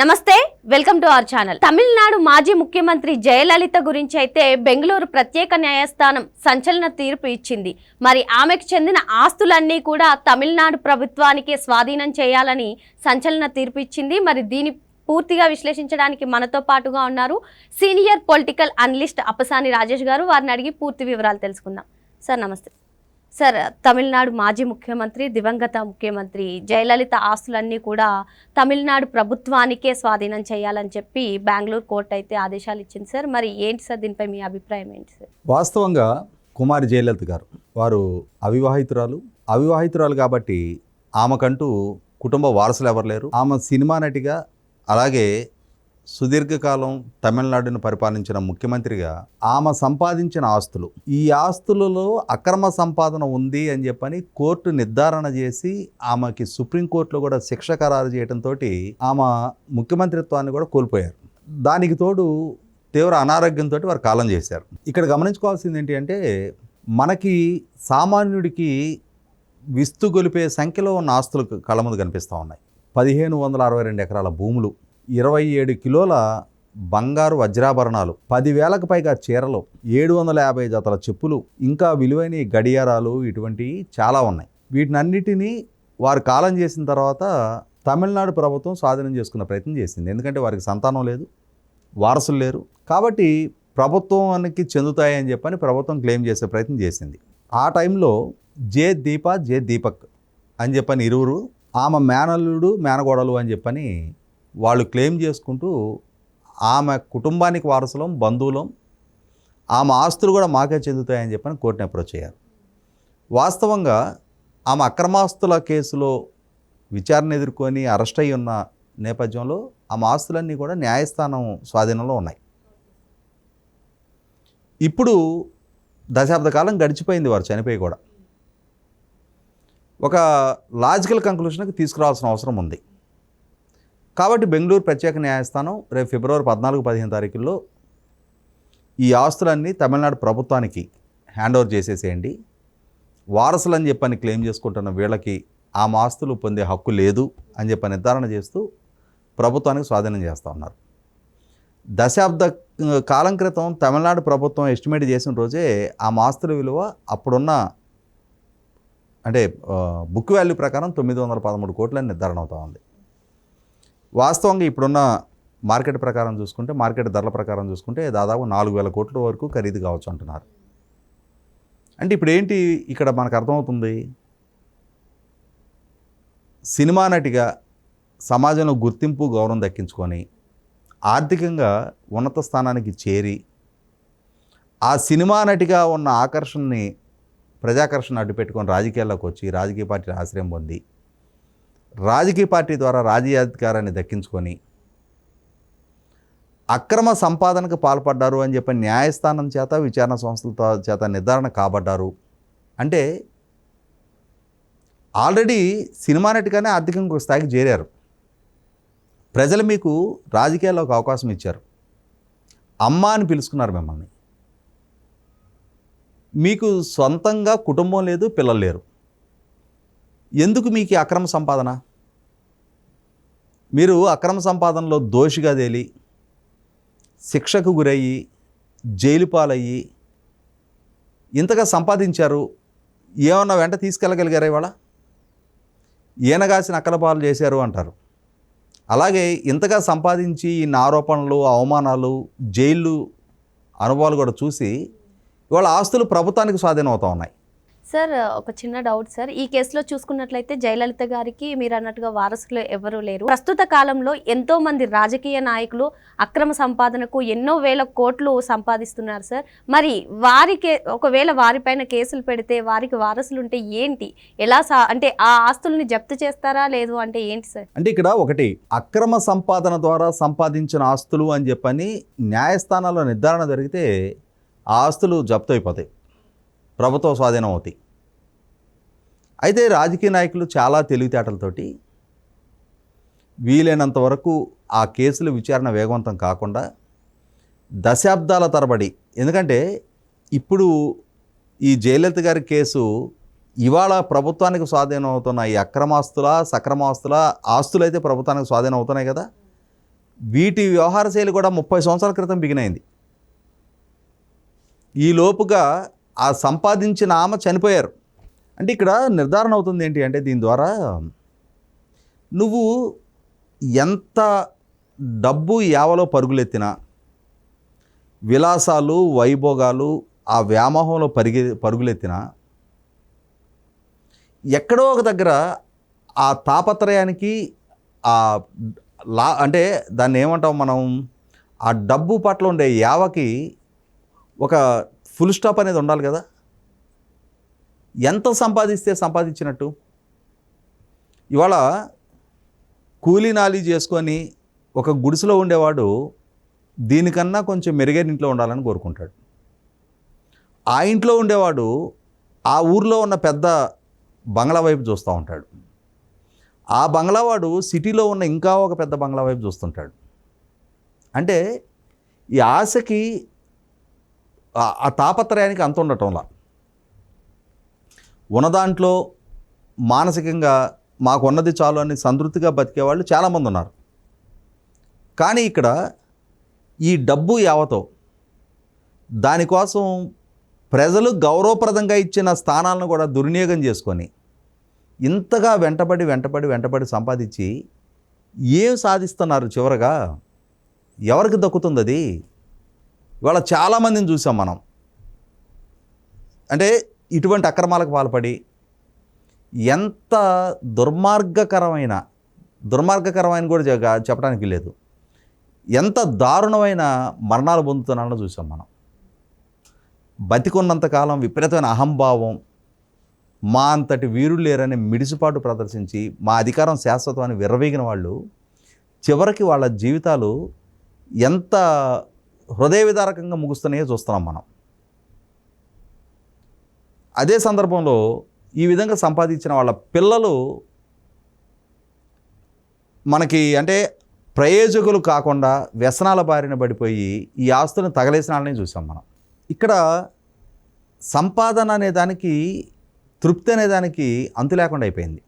నమస్తే welcome to our channel. Tamil Nadu మాజీ ముఖ్యమంత్రి జయలలిత గురించి అయితే బెంగళూరు ప్రత్యేక న్యాయస్థానం సంచలన తీర్పు ఇచ్చింది. మరి ఆమెకు చెందిన ఆస్తులన్నీ కూడా తమిళనాడు ప్రభుత్వానికి స్వాధీనం చేయాలని సంచలన తీర్పు ఇచ్చింది. మరి దీని పూర్తిగా విశ్లేషించడానికి మనతో పాటుగా ఉన్నారు senior political analyst Appasani Rajesh గారు. వారిని అడిగి పూర్తి వివరాలు తెలుసుకుందాం. సార్ నమస్తే. సార్ తమిళనాడు మాజీ ముఖ్యమంత్రి దివంగత ముఖ్యమంత్రి జయలలిత ఆస్తులన్నీ కూడా తమిళనాడు ప్రభుత్వానికే స్వాధీనం చేయాలని చెప్పి బెంగళూరు కోర్టు అయితే ఆదేశాలు ఇచ్చింది సార్. మరి ఏంటి సార్ దీనిపై మీ అభిప్రాయం ఏంటి సార్? వాస్తవంగా కుమారి జయలలిత గారు వారు అవివాహితురాలు. అవివాహితురాలు కాబట్టి ఆమెకంటూ కుటుంబ వారసులు ఎవరు లేరు. ఆమె సినిమా నటిగా అలాగే సుదీర్ఘకాలం తమిళనాడును పరిపాలించిన ముఖ్యమంత్రిగా ఆమె సంపాదించిన ఆస్తులు. ఈ ఆస్తులలో అక్రమ సంపాదన ఉంది అని చెప్పని కోర్టు నిర్ధారణ చేసి ఆమెకి సుప్రీంకోర్టులో కూడా శిక్ష ఖరారు చేయడంతో ఆమె ముఖ్యమంత్రిత్వాన్ని కూడా కోల్పోయారు. దానికి తోడు తీవ్ర అనారోగ్యంతో వారు కాలం చేశారు. ఇక్కడ గమనించుకోవాల్సింది ఏంటి అంటే మనకి సామాన్యుడికి విస్తు గొలిపే సంఖ్యలో ఉన్న ఆస్తులు కళ్ళ ముందు కనిపిస్తూ ఉన్నాయి. పదిహేను వందల అరవై రెండు ఎకరాల భూములు. ఇరవై ఏడు కిలోల బంగారు వజ్రాభరణాలు పదివేలకు పైగా చీరలు ఏడు వందల యాభై జతల చెప్పులు ఇంకా విలువైన గడియారాలు ఇటువంటివి చాలా ఉన్నాయి. వీటినన్నిటినీ వారు కాలం చేసిన తర్వాత తమిళనాడు ప్రభుత్వం స్వాధీనం చేసుకున్న ప్రయత్నం చేసింది. ఎందుకంటే వారికి సంతానం లేదు వారసులు లేరు. కాబట్టి ప్రభుత్వానికి చెందుతాయని చెప్పని ప్రభుత్వం క్లెయిమ్ చేసే ప్రయత్నం చేసింది. ఆ టైంలో జే దీప జే దీపక్ అని చెప్పని ఇరువురు ఆమె మేనల్లుడు మేనగోడలు అని చెప్పని వాళ్ళు క్లెయిమ్ చేసుకుంటూ ఆమె కుటుంబానికి వారసులం బంధువులం ఆమె ఆస్తులు కూడా మాకే చెందుతాయని చెప్పని కోర్టుని అప్రోచ్ అయ్యారు. వాస్తవంగా ఆమె అక్రమాస్తుల కేసులో విచారణ ఎదుర్కొని అరెస్ట్ అయి ఉన్న నేపథ్యంలో ఆమె ఆస్తులన్నీ కూడా న్యాయస్థానం స్వాధీనంలో ఉన్నాయి. ఇప్పుడు దశాబ్ద కాలం గడిచిపోయింది వారు చనిపోయి కూడా. ఒక లాజికల్ కంక్లూషన్కి తీసుకురావాల్సిన అవసరం ఉంది. కాబట్టి బెంగళూరు ప్రత్యేక న్యాయస్థానం రేపు ఫిబ్రవరి పద్నాలుగు పదిహేను తారీఖుల్లో ఈ ఆస్తులన్నీ తమిళనాడు ప్రభుత్వానికి హ్యాండ్ ఓవర్ చేసేసేయండి. వారసులని చెప్పని క్లెయిమ్ చేసుకుంటున్న వీళ్ళకి ఆ ఆస్తులు పొందే హక్కు లేదు అని చెప్పి నిర్ధారణ చేస్తూ ప్రభుత్వానికి స్వాధీనం చేస్తూ ఉన్నారు. దశాబ్ద కాలం క్రితం తమిళనాడు ప్రభుత్వం ఎస్టిమేట్ చేసిన రోజే ఆ ఆస్తుల విలువ అప్పుడున్న అంటే బుక్ వాల్యూ ప్రకారం తొమ్మిది వందల పదమూడు కోట్లని నిర్ధారణ అవుతా ఉంది. వాస్తవంగా ఇప్పుడున్న మార్కెట్ ప్రకారం చూసుకుంటే మార్కెట్ ధరల ప్రకారం చూసుకుంటే దాదాపు నాలుగు వేల కోట్ల వరకు ఖరీదు కావచ్చు అంటున్నారు. అంటే ఇప్పుడు ఏంటి ఇక్కడ మనకు అర్థమవుతుంది? సినిమా నటిగా సమాజంలో గుర్తింపు గౌరవం దక్కించుకొని ఆర్థికంగా ఉన్నత స్థానానికి చేరి ఆ సినిమా నటిగా ఉన్న ఆకర్షణని ప్రజాకర్షణ అడ్డు పెట్టుకొని రాజకీయాల్లోకి వచ్చి రాజకీయ పార్టీ ఆశ్రయం పొంది రాజకీయ పార్టీ ద్వారా రాజకీయాధికారాన్ని దక్కించుకొని అక్రమ సంపాదనకు పాల్పడ్డారు అని చెప్పి న్యాయస్థానం చేత విచారణ సంస్థల చేత నిర్ధారణ కాబడ్డారు. అంటే ఆల్రెడీ సినిమా నటిగానే ఆర్థికంగా ఒక స్థాయికి చేరారు. ప్రజలు మీకు రాజకీయాల్లో ఒక అవకాశం ఇచ్చారు. అమ్మ అని పిలుచుకున్నారు మిమ్మల్ని. మీకు సొంతంగా కుటుంబం లేదు పిల్లలు లేరు. ఎందుకు మీకు అక్రమ సంపాదన? మీరు అక్రమ సంపాదనలో దోషిగా తేలి శిక్షకు గురయ్యి జైలు పాలయ్యి ఇంతగా సంపాదించారు ఏమన్నా వెంట తీసుకెళ్ళగలిగారా ఇవాళ? ఈయనగాసిన అక్కల చేశారు అంటారు. అలాగే ఇంతగా సంపాదించి ఈ ఆరోపణలు అవమానాలు జైళ్ళు అనుభవాలు కూడా చూసి ఇవాళ ఆస్తులు ప్రభుత్వానికి స్వాధీనం అవుతా ఉన్నాయి. సార్ ఒక చిన్న డౌట్ సార్. ఈ కేసులో చూసుకున్నట్లయితే జయలలిత గారికి మీరు అన్నట్టుగా వారసులు ఎవరూ లేరు. ప్రస్తుత కాలంలో ఎంతో మంది రాజకీయ నాయకులు అక్రమ సంపాదనకు ఎన్నో వేల కోట్లు సంపాదిస్తున్నారు సార్. మరి వారికి ఒకవేళ వారిపైన కేసులు పెడితే వారికి వారసులు ఉంటే ఏంటి? ఎలా సా అంటే ఆ ఆస్తుల్ని జప్తు చేస్తారా లేదు అంటే ఏంటి సార్? అంటే ఇక్కడ ఒకటి అక్రమ సంపాదన ద్వారా సంపాదించిన ఆస్తులు అని చెప్పని న్యాయస్థానాల్లో నిర్ధారణ జరిగితే ఆ ఆస్తులు జప్తు అయిపోతాయి. ప్రభుత్వ స్వాధీనం అవుతాయి. అయితే రాజకీయ నాయకులు చాలా తెలివితేటలతోటి వీలైనంత వరకు ఆ కేసుల విచారణ వేగవంతం కాకుండా దశాబ్దాల తరబడి ఎందుకంటే ఇప్పుడు ఈ జయలలిత గారి కేసు ఇవాళ ప్రభుత్వానికి స్వాధీనం అవుతున్న ఈ అక్రమాస్తుల సక్రమాస్తుల ఆస్తులు అయితే ప్రభుత్వానికి స్వాధీనం అవుతున్నాయి కదా. వీటి వ్యవహార శైలి కూడా ముప్పై సంవత్సరాల క్రితం బిగినైంది. ఈ లోపుగా ఆ సంపాదించిన ఆమె చనిపోయారు. అంటే ఇక్కడ నిర్ధారణ అవుతుంది ఏంటి అంటే దీని ద్వారా నువ్వు ఎంత డబ్బు యావలో పరుగులెత్తినా విలాసాలు వైభోగాలు ఆ వ్యామోహంలో పరిగె పరుగులెత్తినా ఎక్కడో ఒక దగ్గర ఆ తాపత్రయానికి ఆ లా అంటే దాన్ని ఏమంటాం మనం? ఆ డబ్బు పట్ల ఉండే యావకి ఒక ఫుల్ స్టాప్ అనేది ఉండాలి కదా. ఎంత సంపాదిస్తే సంపాదించినట్టు. ఇవాళ కూలీ నాలి చేసుకొని ఒక గుడిసెలో ఉండేవాడు దీనికన్నా కొంచెం మెరుగైన ఇంట్లో ఉండాలని కోరుకుంటాడు. ఆ ఇంట్లో ఉండేవాడు ఆ ఊర్లో ఉన్న పెద్ద బంగ్లా వైపు చూస్తూ ఉంటాడు. ఆ బంగ్లావాడు సిటీలో ఉన్న ఇంకా ఒక పెద్ద బంగ్లా వైపు చూస్తుంటాడు. అంటే ఈ ఆశకి ఆ- తాపత్రయానికి అంత ఉండటంలా. ఉన్నదాంట్లో మానసికంగా మాకు ఉన్నది చాలు అని సంతృప్తిగా బతికేవాళ్ళు చాలామంది ఉన్నారు. కానీ ఇక్కడ ఈ డబ్బు యావతో దానికోసం ప్రజలు గౌరవప్రదంగా ఇచ్చిన స్థానాలను కూడా దుర్వినియోగం చేసుకొని ఇంతగా వెంటబడి వెంటబడి వెంటబడి సంపాదించి ఏం సాధిస్తున్నారు చివరగా? ఎవరికి దక్కుతుంది అది ఇవాళ చాలామందిని చూసాం మనం. అంటే ఇటువంటి అక్రమాలకు పాల్పడి ఎంత దుర్మార్గకరమైన దుర్మార్గకరమైన కూడా చెప్పడానికి లేదు ఎంత దారుణమైన మరణాలు పొందుతున్నానో చూసాం మనం. బతికున్నంతకాలం విపరీతమైన అహంభావం మా అంతటి వీరులు లేరనే మిడిసిపాటు ప్రదర్శించి మా అధికారం శాశ్వతం అని విర్రవీగిన వాళ్ళు చివరికి వాళ్ళ జీవితాలు ఎంత హృదయ విదారకంగా ముగుస్తూనే చూస్తున్నాం మనం. అదే సందర్భంలో ఈ విధంగా సంపాదించిన వాళ్ళ పిల్లలు మనకి అంటే ప్రయోజకులు కాకుండా వ్యసనాల బారిన పడిపోయి ఈ ఆస్తులను తగలేసిన వాళ్ళని చూసాం మనం. ఇక్కడ సంపాదన అనే దానికి తృప్తి అనే దానికి అంతు లేకుండా అయిపోయింది.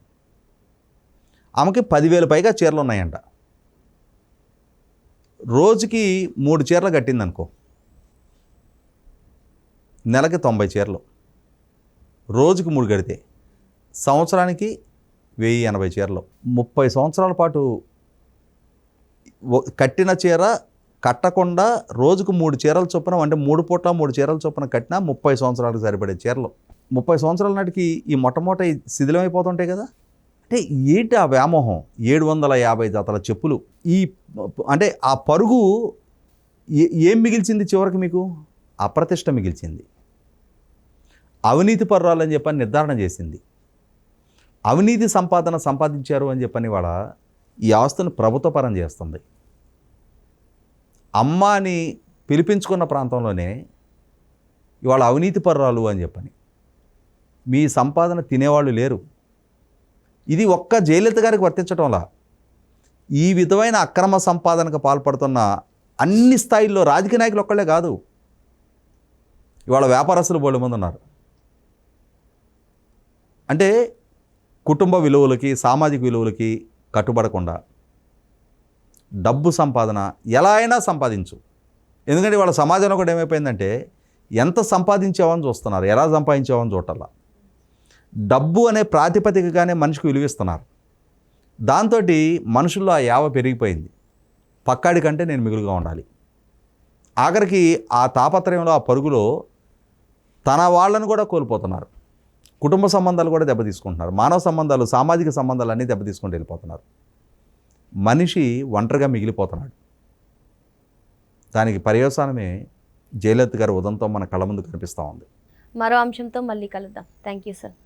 ఆమెకి పదివేలు పైగా చీరలు ఉన్నాయంట. రోజుకి మూడు చీరలు కట్టిందనుకో. నెలకి తొంభై చీరలు. రోజుకి మూడు కడితే సంవత్సరానికి వెయ్యి ఎనభై చీరలు. ముప్పై సంవత్సరాల పాటు కట్టిన చీర కట్టకుండా రోజుకు మూడు చీరలు చొప్పున అంటే మూడు పూట్ల మూడు చీరలు చొప్పున కట్టినా ముప్పై సంవత్సరాలకు సరిపడే చీరలు. ముప్పై సంవత్సరాల నాటికి ఈ మొట్టమొదటి శిథిలం శిథిలమైపోతుంటాయి కదా. అంటే ఏంటి ఆ వ్యామోహం? ఏడు వందల యాభై జతల చెప్పులు. ఈ అంటే ఆ పరుగు ఏ- ఏం మిగిల్చింది చివరికి మీకు? అప్రతిష్ట మిగిల్చింది. అవినీతి పర్రాలని చెప్పని నిర్ధారణ చేసింది. అవినీతి సంపాదన సంపాదించారు అని చెప్పని వాళ్ళ ఈ ఆస్తును ప్రభుత్వపరం చేస్తుంది. అమ్మాని పిలిపించుకున్న ప్రాంతంలోనే ఇవాళ అవినీతి పర్రాలు అని చెప్పని. మీ సంపాదన తినేవాళ్ళు లేరు. ఇది ఒక్క జయలలిత గారికి వర్తించటంలా. ఈ విధమైన అక్రమ సంపాదనకు పాల్పడుతున్న అన్ని స్థాయిల్లో రాజకీయ నాయకులు ఒక్కళ్ళే కాదు. ఇవాళ వ్యాపారస్తులు బోళ్ళు మంది ఉన్నారు. అంటే కుటుంబ విలువలకి సామాజిక విలువలకి కట్టుబడకుండా డబ్బు సంపాదన ఎలా అయినా సంపాదించు. ఎందుకంటే వాళ్ళ సమాజంలో కూడా ఏమైపోయిందంటే ఎంత సంపాదించావని చూస్తున్నారు ఎలా సంపాదించావని చూడాలా డబ్బు అనే ప్రాతిపదికగానే మనిషికి విలువిస్తున్నారు. దాంతో మనుషుల్లో ఆ యావ పెరిగిపోయింది. పక్కాడి కంటే నేను మిగులుగా ఉండాలి. ఆఖరికి ఆ తాపత్రయంలో ఆ పరుగులో తన వాళ్ళను కూడా కోల్పోతున్నారు. కుటుంబ సంబంధాలు కూడా దెబ్బతీసుకుంటున్నారు. మానవ సంబంధాలు సామాజిక సంబంధాలు అన్నీ దెబ్బతీసుకుంటూ వెళ్ళిపోతున్నారు. మనిషి ఒంటరిగా మిగిలిపోతున్నాడు. దానికి పర్యవసానమే జయలలిత గారి ఉదంతో మన కళ్ళ ముందు కనిపిస్తూ ఉంది. మరో అంశంతో మళ్ళీ కలుద్దాం. Thank you sir.